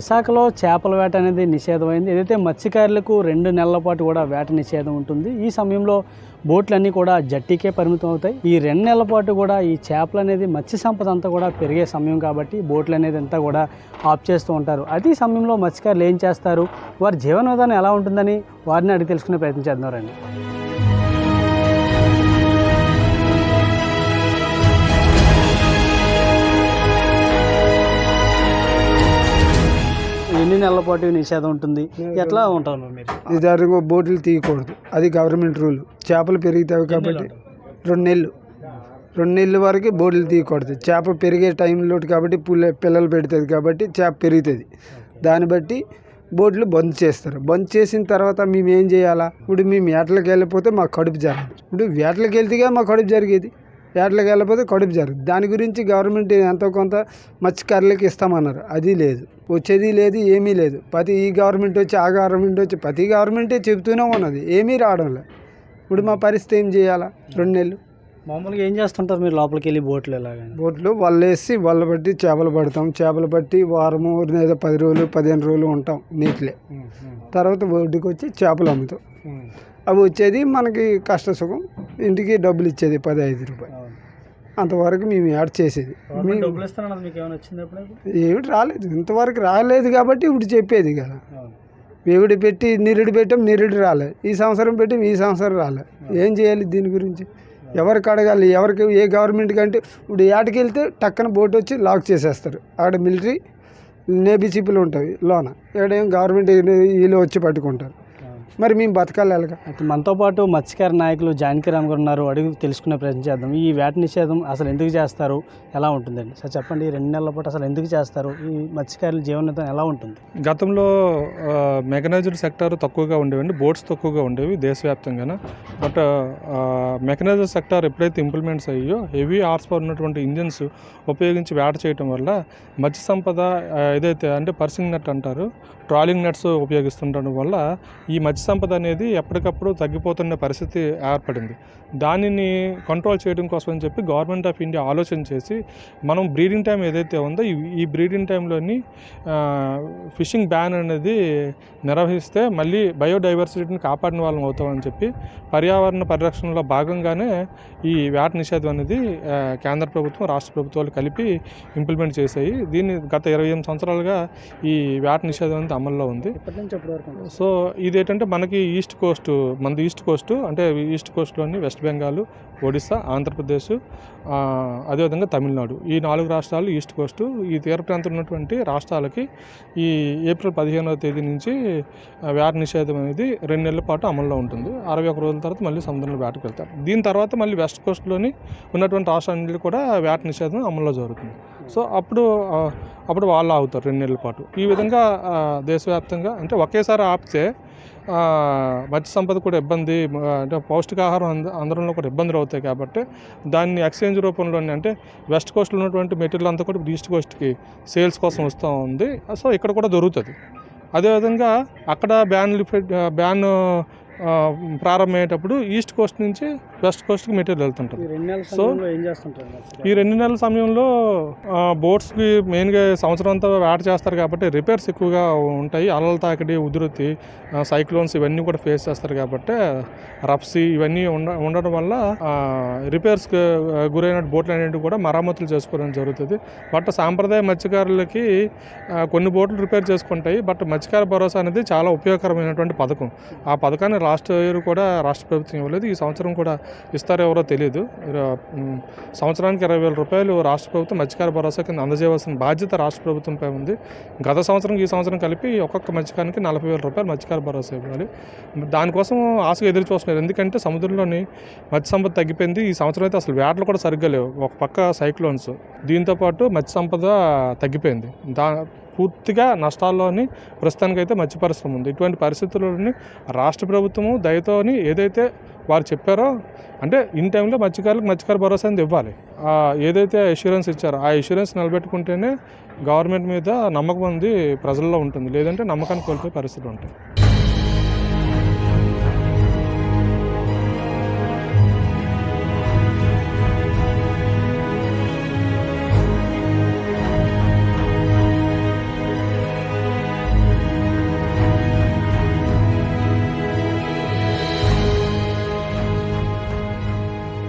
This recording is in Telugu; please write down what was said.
విశాఖలో చేపల వేట అనేది నిషేధమైంది. ఏదైతే మత్స్యకారులకు రెండు నెలల పాటు కూడా వేట నిషేధం ఉంటుంది ఈ సమయంలో బోట్లన్నీ కూడా జట్టికే పరిమితం అవుతాయి ఈ రెండు నెలల పాటు కూడా ఈ చేపలు అనేది మత్స్య సంపద అంతా కూడా పెరిగే సమయం కాబట్టి బోట్లు అనేది అంతా కూడా ఆఫ్ చేస్తూ ఉంటారు. అదే సమయంలో మత్స్యకారులు ఏం చేస్తారు? వారి జీవన విధానం ఎలా ఉంటుందని వారిని అడిగి తెలుసుకునే ప్రయత్నం చేద్దాం రండి. ఎన్ని నెలల పాటు నిషేధం ఉంటుంది. ఎట్లా ఉంటారు మీరు బోట్లు తీయకూడదు. అది గవర్నమెంట్ రూల్. చేపలు పెరుగుతాయి కాబట్టి రెండు నెలలు. రెండు నెలల వరకు బోట్లు తీయకూడదు. చేప పెరిగే టైంలో కాబట్టి పుల్ల పిల్లలు పెడుతుంది కాబట్టి చేప పెరుగుతుంది. దాన్ని బట్టి బోట్లు బంద్ చేస్తారు. బంద్ చేసిన తర్వాత మేము ఏం చేయాలా? ఇప్పుడు మేము వేటలకు వెళ్ళిపోతే మాకు కడుపు జరగదు ఇప్పుడు వేటలకు వెళ్తేగా మా కడుపు జరిగేది. వేటలకు వెళ్ళిపోతే కడుపు జరగదు దాని గురించి గవర్నమెంట్ ఎంతో కొంత మత్స్యకారులకు ఇస్తామన్నారు. అది లేదు. వచ్చేది లేదు ఏమీ లేదు. ప్రతి ఈ గవర్నమెంట్ వచ్చి ఆ గవర్నమెంట్ వచ్చి ప్రతి గవర్నమెంటే చెబుతూనే ఉన్నది. ఏమీ రావడం లేదు. ఇప్పుడు మా పరిస్థితి ఏం చేయాలా? రెండు నెలలు. మామూలుగా ఏం చేస్తుంటారు మీరు లోపలికి వెళ్ళి బోట్లు ఎలాగా బోట్లు వల్ల వేసి వల్ల బట్టి చేపలు పడతాం. చేపలు పట్టి వారము లేదా పది రోజులు పదిహేను రోజులు ఉంటాం నీటిలే. తర్వాత ఒడ్డుకి వచ్చి చేపలు అమ్ముతాం. అవి వచ్చేది మనకి కష్ట సుఖం ఇంటికి డబ్బులు ఇచ్చేది పది ఐదు రూపాయలు. అంతవరకు మేము యాడ్ చేసేది. ఏమిటి రాలేదు. ఇంతవరకు రాలేదు కాబట్టి ఇప్పుడు చెప్పేది కదా. వేవిడి పెట్టి నిరుడు పెట్టాం నిరుడు రాలే. ఈ సంవత్సరం పెట్టాం ఈ సంవత్సరం రాలే. ఏం చేయాలి దీని గురించి? ఎవరికి అడగాలి? ఎవరికి ఏ గవర్నమెంట్ కంటే ఇప్పుడు ఏటకి వెళ్తే టక్కన బోట్ వచ్చి లాక్ చేసేస్తారు. అక్కడ మిలిటరీ నేబీ చిప్పులు ఉంటాయి లోన. ఇక్కడేం గవర్నమెంట్ వీళ్ళు వచ్చి పట్టుకుంటారు. మరి మేము బతకాలి ఎలాగా మనతో పాటు మత్స్యకార నాయకులు జానకి రామ్ గారు ఉన్నారు. అడిగి తెలుసుకునే ప్రయత్నం చేద్దాం. ఈ వేట నిషేధం అసలు ఎందుకు చేస్తారు? ఎలా ఉంటుందండి? సార్ చెప్పండి. ఈ రెండు నెలల పాటు అసలు ఎందుకు చేస్తారు? ఈ మత్స్యకారుల జీవన ఎలా ఉంటుంది? గతంలో మెకనైజ్డ్ సెక్టార్ తక్కువగా ఉండేవండి. బోట్స్ తక్కువగా ఉండేవి దేశవ్యాప్తంగా బట్ మెకనైజ్డ్ సెక్టార్ ఎప్పుడైతే ఇంప్లిమెంట్స్ అయ్యో హెవీ హార్స్ పవర్ ఉన్నటువంటి ఇంజిన్స్ ఉపయోగించి వేట చేయటం వల్ల మత్స్య సంపద ఏదైతే అంటే పర్సింగ్ నెట్ అంటారు ట్రాలింగ్ నెట్స్ ఉపయోగిస్తుండడం వల్ల ఈ మత్స్య సంపద అనేది ఎప్పటికప్పుడు తగ్గిపోతున్న పరిస్థితి ఏర్పడింది. దానిని కంట్రోల్ చేయడం కోసం అని చెప్పి గవర్నమెంట్ ఆఫ్ ఇండియా ఆలోచన చేసి మనం బ్రీడింగ్ టైం ఏదైతే ఉందో ఈ- బ్రీడింగ్ టైంలోని ఫిషింగ్ బ్యాన్ అనేది నిర్వహిస్తే మళ్ళీ బయోడైవర్సిటీని కాపాడిన వాళ్ళం అవుతామని చెప్పి పర్యావరణ పరిరక్షణలో భాగంగానే ఈ వ్యాట్ నిషేధం అనేది కేంద్ర ప్రభుత్వం రాష్ట్ర ప్రభుత్వాలు కలిపి ఇంప్లిమెంట్ చేశాయి. దీన్ని గత ఇరవై ఎనిమిది సంవత్సరాలుగా ఈ వ్యాట్ నిషేధం అనేది అమల్లో ఉంది? సో ఇదేంటంటే మనకి ఈస్ట్ కోస్ట్ మనది ఈస్ట్ కోస్ట్ అంటే ఈస్ట్ కోస్ట్లోని వెస్ట్ బెంగాల్ ఒడిస్సా ఆంధ్రప్రదేశ్ అదేవిధంగా తమిళనాడు. ఈ నాలుగు రాష్ట్రాలు ఈస్ట్ కోస్ట్. ఈ తీర ప్రాంతం ఉన్నటువంటి రాష్ట్రాలకి ఈ ఏప్రిల్ పదిహేనవ తేదీ నుంచి వేట నిషేధం అనేది రెండు నెలల పాటు అమల్లో ఉంటుంది. అరవై ఒక రోజుల తర్వాత మళ్ళీ సముద్రంలో వేటకు వెళ్తారు. దీని తర్వాత మళ్ళీ వెస్ట్ కోస్ట్లోని ఉన్నటువంటి రాష్ట్రాలన్నింటిలో కూడా వేట నిషేధం అమల్లో జరుగుతుంది. సో అప్పుడు అప్పుడు వాళ్ళు ఆగుతారు రెండు నెలల పాటు. ఈ విధంగా దేశవ్యాప్తంగా అంటే ఒకేసారి ఆపితే మత్స్య సంపద కూడా ఇబ్బంది అంటే పౌష్టికాహారం అంద అందడంలో కూడా ఇబ్బందులు అవుతాయి కాబట్టి దాన్ని ఎక్స్చేంజ్ రూపంలోనే అంటే వెస్ట్ కోస్ట్లో ఉన్నటువంటి మెటీరియల్ అంతా కూడా ఈస్ట్ కోస్ట్కి సేల్స్ కోసం వస్తూ ఉంది. సో ఇక్కడ కూడా దొరుకుతుంది. అదేవిధంగా అక్కడ బ్యాన్ లిఫ్ట్ బ్యాన్ ప్రారంభమయ్యేటప్పుడు ఈస్ట్ కోస్ట్ నుంచి వెస్ట్ కోస్ట్కి మెటీరియల్ వెళ్తుంటుంది. సో-? ఈ రెండు నెలల సమయంలో బోట్స్కి మెయిన్గా సంవత్సరం అంతా వేట చేస్తారు కాబట్టి రిపేర్స్ ఎక్కువగా ఉంటాయి. అలల తాకిడి ఉధృతి సైక్లోన్స్ ఇవన్నీ కూడా ఫేస్ చేస్తారు కాబట్టి రఫ్సీ ఇవన్నీ ఉండ ఉండడం వల్ల రిపేర్స్కి గురైన బోట్లు అనేవి కూడా మరమ్మతులు చేసుకోవడం జరుగుతుంది. బట్ సాంప్రదాయ మత్స్యకారులకి కొన్ని బోట్లు రిపేర్ చేసుకుంటాయి. బట్ మత్స్యకార భరోసా అనేది చాలా ఉపయోగకరమైనటువంటి పథకం. ఆ పథకాన్ని లాస్ట్ ఇయర్ కూడా రాష్ట్ర ప్రభుత్వం ఇవ్వలేదు. ఈ సంవత్సరం కూడా ఇస్తారో ఎవరో తెలియదు సంవత్సరానికి ఇరవై వేల రూపాయలు రాష్ట్ర ప్రభుత్వం మత్స్యకార భరోసా కింద అందజేయవలసిన బాధ్యత రాష్ట్ర ప్రభుత్వంపై ఉంది. గత సంవత్సరం ఈ సంవత్సరం కలిపి ఒక్కొక్క మత్స్యకారానికి నలభై వేల రూపాయలు మత్స్యకార భరోసా ఇవ్వాలి. దానికోసం ఆశగా ఎదురు చూస్తున్నారు. ఎందుకంటే సముద్రంలోని మత్స్య సంపద తగ్గిపోయింది. ఈ సంవత్సరం అయితే అసలు వేటలు కూడా సరిగ్గా లేవు. ఒక పక్క సైక్లోన్స్. దీంతోపాటు మత్స్య సంపద తగ్గిపోయింది. దా పూర్తిగా నష్టాల్లోని ప్రస్తుతానికైతే మత్స్య పరిశ్రమ ఉంది. ఇటువంటి పరిస్థితుల్లోని రాష్ట్ర ప్రభుత్వము దయతోని ఏదైతే వారు చెప్పారో అంటే ఇన్ టైంలో మత్స్యకారులకు మత్స్యకార భరోసా అనేది ఇవ్వాలి. ఆ, ఏదైతే ఇన్సూరెన్స్ ఇచ్చారో ఆ ఇన్సూరెన్స్ నిలబెట్టుకుంటేనే గవర్నమెంట్ మీద నమ్మకం ఉంది ప్రజల్లో ఉంటుంది. లేదంటే నమ్మకాన్ని కోల్పోయే పరిస్థితి ఉంటుంది